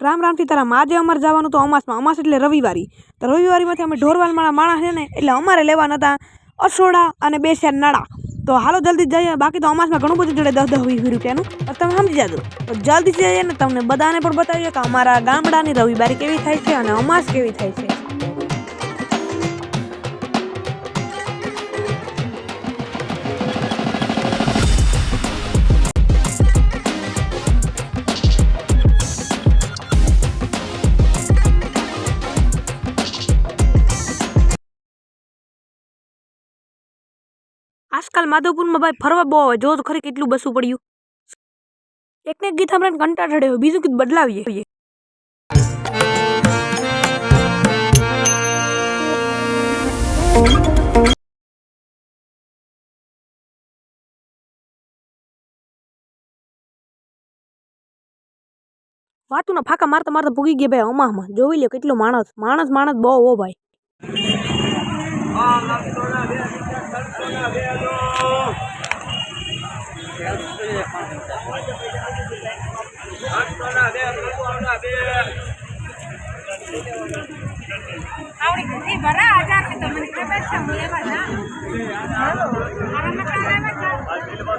રામ રામથી તારા માજે અમારે જવાનું તો અમાસમાં અમાસ એટલે રવિવારી. તો રવિવારીમાંથી અમે ઢોરવાલમાળા માણસ છે ને, એટલે અમારે લેવાના હતા અસોડા અને બે શેર નાળા. તો હાલો જલ્દી જઈએ, બાકી તો અમાસમાં ઘણું બધું જોડે દસ દસ વીસ રૂપિયાનું. તમે સમજી જાજો, તો જલ્દી જઈએ ને તમને બધાને પણ બતાવીએ કે અમારા ગામડાની રવિવારી કેવી થાય છે અને અમાસ કેવી થાય છે. આજકાલ માધવપુરમાં ભાઈ ફરવા બહુ આવે. જો ખરી કેટલું બસું પડ્યું. એકને એક ગીત હમણાં કંટાળ ચડે હોય બીજું ગીત બદલાવીએ. વાતુના ફાકા મારતા મારતા ભૂગી ગયા ભાઈ અમાહમાં જોઈ લ્યો કેટલો માણસ. માણસ માણસ બહુ હો ભાઈ. આવડી બધી ભરા હજાર કે તો મને ખબર છે હું. લેવા જા મારા મકાન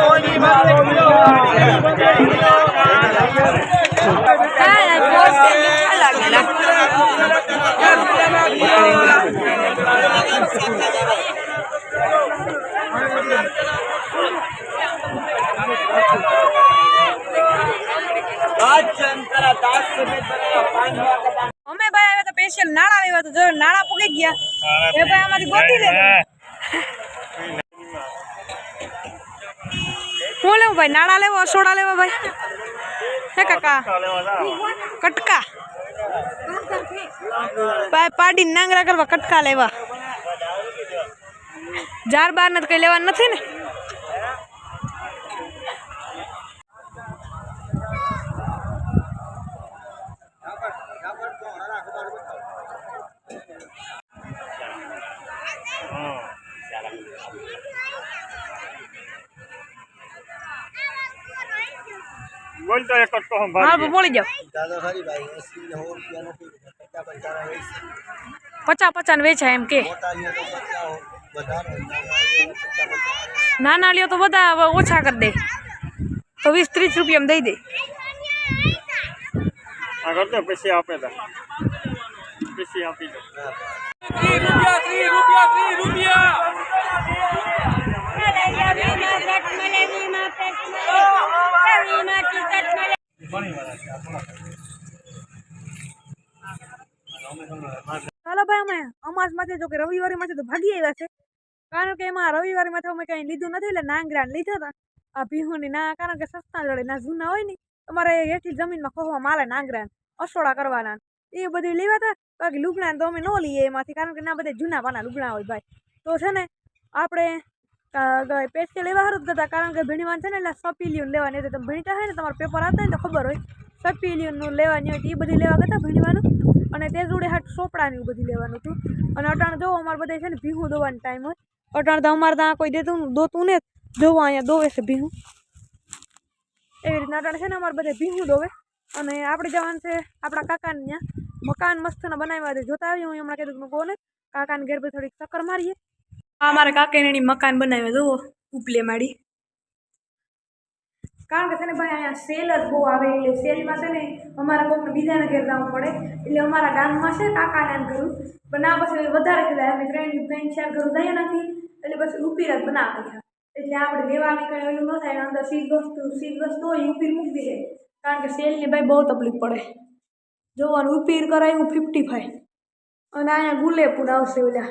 અમે ભાઈ આવ્યા તો સ્પેશિયલ નાળા આવ્યા તો જો નાળા પૂગી ગયા. એ ભાઈ આમાંથી ગોતી લે. હું લેવું ભાઈ? નાળા લેવો, સોડા લેવા ભાઈ? હે કાકા? કટકા. ભાઈ પાડી નાંગરા કરવા કટકા લેવા. જાર બાર ને તો કઈ લેવાનું નથી ને? બોલ તો એક જ કહો હા ભાઈ બોલી જાઓ. દાદા ખરી ભાઈ એસી ને સો રૂપિયા નથી પચાસ પંચાના વેચી. પચાસ પચાસ વેચાય એમ કે. મોટા લ્યો તો પચાસ વધારે નાના લ્યો તો પચાસ પચાસ નાના લ્યો તો બધા હવે ઓછા કરી દે. તો વીસ ત્રીસ રૂપિયામાં દઈ દે. આ કરજો પછી આપે ચાલો ભાઈ, અમે અમાસમાંથી જો કે રવિવારીમાંથી તો ભાગી આવ્યા છે. કારણ કે એમાં રવિવારીમાંથી અમે કંઈ લીધું નથી, એટલે નાંગરા લીધા હતા. આ ભીહુની ના, કારણ કે સસ્તા જડે ના જૂના હોય ને તમારે હેઠી જમીનમાં ખોવા માલે નાંગરા અસોડા કરવાના એ બધી લેવા હતા, બાકી લુગણા તો અમે ન લઈએ એમાંથી, કારણ કે ના બધા જૂના પાના લુગણા હોય ભાઈ. તો છે ને, આપણે પેસ્ટે લેવા હારું જ કરતા, કારણ કે ભીણીવાન છે ને, એટલે સપીલિયન લેવાની હતી તમે ભણીતા હોય ને, તમારું પેપર આવતા હોય ને, તો ખબર હોય. સપીલિયનનું લેવાની હતી એ બધી લેવા કરતા ભણવાનું. અને તે જોડે હાટ સોપડાની બધું લેવાનું હતું. અને અટાણ જો અમારે બધા છે ને ભીહું દોવાનો ટાઈમ હોય. અટાણ તો અમારે ત્યાં કોઈ દેતું દોતું ને જોવા અહીંયા દોવે છે ભીહું. એવી રીતના અટાણ છે ને અમારે બધા ભીહું દોવે. અને આપણે જવાનું છે આપણા કાકાને ત્યાં. મકાન મસ્તના બનાવ્યા છે જોતા આવીએ. હું હમણાં કીધું કહો ને કાકાને ઘેર પર થોડીક ચક્કર મારીએ. આ મારે કાકાને એની મકાન બનાવ્યા જુઓ ઉપલે માડી કારણ કે છે ને ભાઈ, અહીંયા સેલ જ બહુ આવે. એટલે સેલમાં છે ને અમારે કોકને બીજાને ઘેર જવું પડે. એટલે અમારા ગામમાં છે કાકાને ઘરું પણ આ પછી વધારે છે અમે ત્રણ ત્રણ, ચાર ઘરું દઈએ નથી. એટલે પછી ઉપીર જ બનાવતા હતા એટલે આપણે લેવાની કંઈ ઓલું ન થાય. અંદર સીધ વસ્તુ સીધ વસ્તુ હોય ઉપીર મૂકી દે. કારણ કે સેલની ભાઈ બહુ તકલીફ પડે. જોવાનું ઉપીર કરાયું ફિફ્ટી ફાઈવ અને અહીંયા ગુલેપુર આવશે ઓલા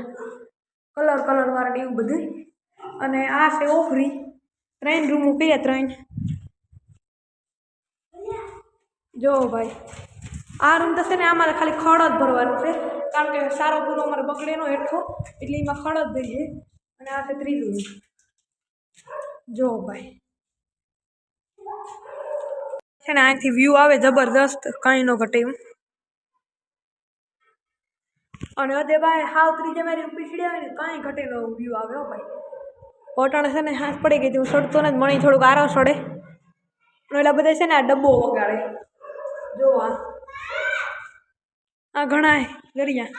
કલર કલરવાળા ને એવું બધું અને આ છે ઓફરી. ત્રણ રૂમો કર્યા, ત્રણ. જો ભાઈ, આ રૂમ છે ને અમારે ખાલી ખડ જ ભરવાનું છે. કારણ કે સારો પૂરો અમારે બગડે નો હેઠો, એટલે એમાં ખડ જ ભરીએ. અને આ છે ત્રીજું રૂમ જો ભાઈ. છે ને અહીંથી વ્યૂ આવે જબરદસ્ત કાંઈ ન ઘટે એમ. અને અદે ભાઈ, હાવ ત્રીજે મારી પીછડી આવે ને, કાંઈ ઘટે નો વ્યૂ આવે હો ભાઈ. ઓટાણે છે ને હાથ પડી ગઈ હતી, હું સડતો ને મણી થોડુંક આરામ સડે. એટલે બધા છે ને આ ડબ્બો વગાડે. જો આ આ ઘણા ગરિયા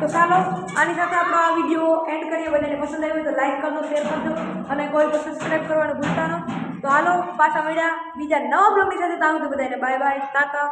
તો ચાલો, આની સાથે આપણો આ વીડિયો એન્ડ કરીએ. બધાને પસંદ આવ્યો તો લાઈક કરજો શેર કરજો. અને કોઈ પણ સબસ્ક્રાઈબ કરવાનું ભૂલતા ન. તો હાલો, પાછા મળ્યા બીજા નવા બ્લોગની સાથે. તાવું તો બધાને બાય બાય ટાટા.